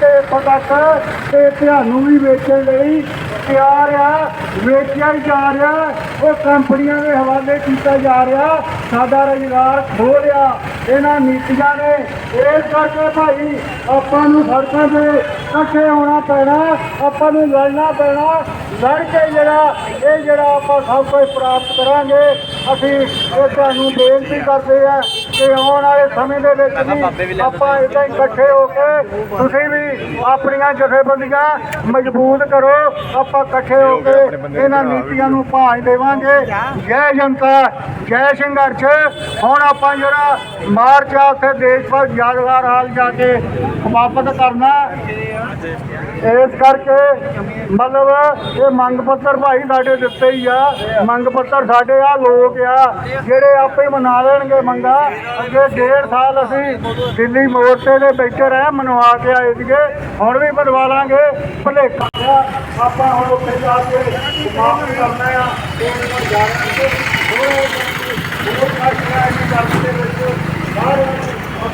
ਤੇ ਇੱਥੋਂ ਤੱਕ ਤੇ ਤੁਹਾਨੂੰ ਵੀ ਵੇਚਣ ਲਈ ਤਿਆਰ ਆ। ਵੇਚਿਆ ਜਾ ਰਿਹਾ। ਉਹ ਕੰਪਨੀਆਂ ਦੇ ਹਵਾਲੇ ਕੀਤਾ ਜਾ ਰਿਹਾ। ਸਾਡਾ ਰੁਜ਼ਗਾਰ ਖੋ ਰਿਹਾ। ਇਹਨਾਂ ਨੀਤੀਆਂ ਨੇ ਇਸ ਕਰਕੇ ਭਾਈ ਆਪਾਂ ਨੂੰ ਸੜਕਾਂ ਤੇ ਇਕੱਠੇ ਹੋਣਾ ਪੈਣਾ। ਆਪਾਂ ਨੂੰ ਲੜਨਾ ਪੈਣਾ। ਲੜ ਕੇ ਜਿਹੜਾ, ਇਹ ਜਿਹੜਾ ਆਪਾਂ ਸਭ ਕੁਝ ਪ੍ਰਾਪਤ ਕਰਾਂਗੇ, ਅਸੀਂ ਇਹ ਤੁਹਾਨੂੰ ਬੇਨਤੀ ਕਰਦੇ ਆ ਕਿ ਆਉਣ ਵਾਲੇ ਸਮੇਂ ਦੇ ਵਿੱਚ ਵੀ ਆਪਾਂ ਇਦਾਂ ਹੀ ਇਕੱਠੇ ਹੋ ਕੇ ਤੁਸੀਂ ਵੀ ਆਪਣੀਆਂ ਜਥੇਬੰਦੀਆਂ ਮਜ਼ਬੂਤ ਕਰੋ। ਆਪਾਂ ਇਕੱਠੇ ਹੋ ਕੇ ਇਹਨਾਂ ਨੀਤੀਆਂ ਨੂੰ ਭਾਜ ਦੇਵਾਂਗੇ। ਜੈ ਜਨਤਾ ਜੈ ਸੰਘਰਸ਼। ਹੁਣ ਆਪਾਂ ਜਿਹੜਾ ਮਾਰਚ ਆ ਉੱਥੇ ਦੇਸ਼ ਭਰ ਯਾਦਗਾਰ ਹਾਲ ਜਾ ਕੇ ਸਮਾਪਤ ਕਰਨਾ। ਇਸ ਕਰਕੇ ਮਤਲਬ ਇਹ ਮੰਗ ਪੱਤਰ ਭਾਈ ਸਾਡੇ ਦਿੱਤੇ ਹੀ ਆ। ਮੰਗ ਪੱਤਰ ਸਾਡੇ ਆ, ਲੋਕ ਆ, ਜਿਹੜੇ ਆਪੇ ਮਨਾ ਲੈਣਗੇ ਮੰਗਾ। ਅੱਗੇ ਡੇਢ ਸਾਲ ਅਸੀਂ ਦਿੱਲੀ ਮੋਰਚੇ ਦੇ ਬੈਠੇ ਰਹੇ ਮਨਵਾ ਕੇ ਆਏ ਸੀਗੇ। ਹੁਣ ਵੀ ਮਨਵਾ ਲਾਂਗੇ। ਭਲੇਖਾ ਆਪਾਂ ਹੁਣ ਉੱਥੇ ਜਾ ਕੇ ਸਮਾਪਤ ਕਰਨਾ ਆ। ਇਹ ਨੂੰ ਜਾ ਕੇ ਹੋਰ ਹੋਰ ਕਾਸ਼ੀਆਂ ਦੀ ਗੱਲ ਦੇ ਵਿੱਚ ਬਾਹਰ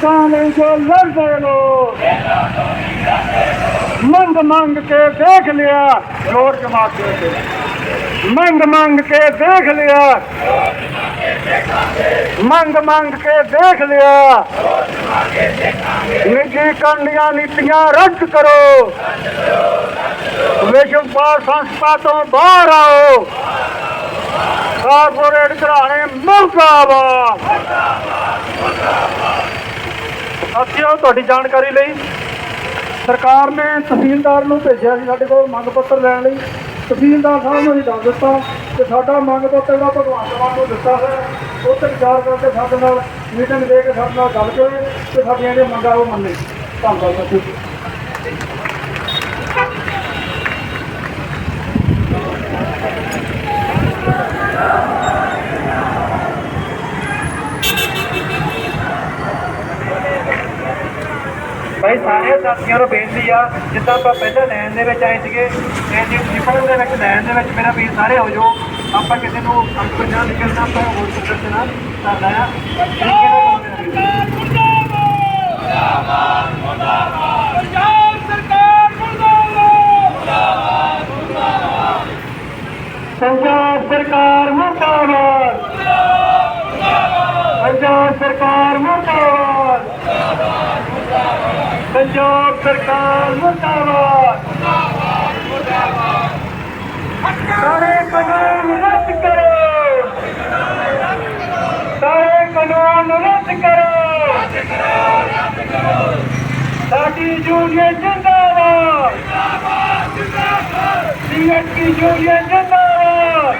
ਕਿਸਾਨ ਲੜਦੇ ਲੋਕ ਮੰਗ ਮੰਗ ਕੇ ਦੇਖ ਲਿਆ, ਜੋਰ ਜਮਾ ਕੇ ਮੰਗ ਮੰਗ ਕੇ ਦੇਖ ਲਿਆ। ਮੰਗ ਮੰਗ ਕੇ ਦੇਖ ਲਿਆ। ਨਿੱਜੀ ਕੰਡੀਆਂ ਨੀਤੀਆਂ ਰੱਦ ਕਰੋ। ਵਿਸ਼ਵ ਪਾਰ ਸੰਸਥਾ ਤੋਂ ਬਾਹਰ ਆਓ। ਕਾਰਪੋਰੇਟ ਘਰਾਣੇ ਮੁਰਦਾਬਾਦ। ਸਾਥੀਓ ਤੁਹਾਡੀ ਜਾਣਕਾਰੀ ਲਈ ਸਰਕਾਰ ਨੇ ਤਹਿਸੀਲਦਾਰ ਨੂੰ ਭੇਜਿਆ ਸੀ ਸਾਡੇ ਕੋਲ ਮੰਗ ਪੱਤਰ ਲੈਣ ਲਈ। ਤਹਿਸੀਲਦਾਰ ਸਾਹਿਬ ਨੂੰ ਅਸੀਂ ਦੱਸ ਦਿੱਤਾ ਕਿ ਸਾਡਾ ਮੰਗ ਪੱਤਰ ਦਾ ਭਗਵੰਤ ਮਾਨ ਨੂੰ ਦਿੱਤਾ ਹੈ। ਉਹ ਤੇ ਵਿਚਾਰ ਕਰਕੇ ਸਾਡੇ ਨਾਲ ਮੀਟਿੰਗ ਦੇ ਕੇ ਸਾਡੇ ਨਾਲ ਗੱਲ ਕਰੇ ਤੇ ਸਾਡੀਆਂ ਜਿਹੜੀਆਂ ਮੰਗਾਂ ਉਹ ਮੰਨੇ। ਧੰਨਵਾਦ ਜੀ ਭਾਈ ਸਾਰੇ ਸਾਥੀਆਂ ਨੂੰ ਬੇਨਤੀ ਆ ਜਿੱਦਾਂ ਆਪਾਂ ਪਹਿਲਾਂ ਲਾਈਨ ਦੇ ਵਿੱਚ ਆਏ ਸੀਗੇ ਲਾਈਨ ਦੀ ਨਿਕਲਣ ਦੇ ਵਿੱਚ ਲਾਈਨ ਦੇ ਵਿੱਚ ਮੇਰਾ ਵੀਰ ਸਾਰੇ ਹੋ ਜਾਓ ਆਪਾਂ ਕਿਸੇ ਨੂੰ ਅੰਕੁਰ ਨਾ ਨਿਕਲਣਾ ਆਪਾਂ ਹੋਰ ਕੁਝ ਨਾ ਕਰਨਾ ਆ। ਪੰਜਾਬ ਸਰਕਾਰ ਮੁਰਦਾਬਾਦ। ਪੰਜਾਬ ਸਰਕਾਰ ਮੁਰਦਾਬਾਦ ਪੰਜਾਬ ਸਰਕਾਰ ਮੁਰਦਾਬਾਦ ਪੰਜਾਬ ਸਰਕਾਰ ਮੁਰਦਾਬਾਦ। ਸਾਰੇ ਕਾਨੂੰਨ ਰੱਦ ਕਰੋ। ਸਾਰੇ ਕਾਨੂੰਨ ਰੱਦ ਕਰੋ। ਸਾਡੀ ਯੂਨੀਅਨ ਜਿੰਦਾਬਾਦ। ਸੀਐਸਪੀ ਯੂਨੀਅਨ ਜਿੰਦਾਬਾਦ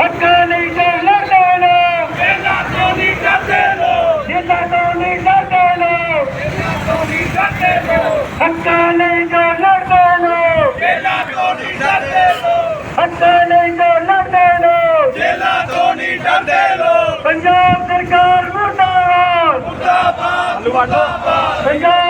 ਹੱਕਾਂ ਲਈ ਜੋ ਲੜਦੇ ਨੇ ਇਹਨਾਂ ਤੋਂ ਨਹੀਂ ਡਰਦੇ ਲੋਕ ਜਿੱਦਾਂ ਤੋਂ ਨਹੀਂ ਡਰਦੇ ਲੋਕ ਇਹਨਾਂ ਤੋਂ ਨਹੀਂ ਡਰਦੇ ਲੋਕ ਹੱਕਾਂ ਲਈ ਜੋ ਲੜਦੇ ਨੇ। ਇਹਨਾਂ ਤੋਂ ਨਹੀਂ ਡਰਦੇ ਲੋਕ। ਹੱਕਾਂ ਲਈ ਜੋ ਲੜਦੇ ਨੇ। ਇਹਨਾਂ ਤੋਂ ਨਹੀਂ ਡਰਦੇ ਲੋਕ। ਪੰਜਾਬ ਸਰਕਾਰ ਮੁਰਦਾਬਾਦ। ਮੁਰਦਾਬਾਦ ਮੁਰਦਾਬਾਦ। ਪੰਜਾਬ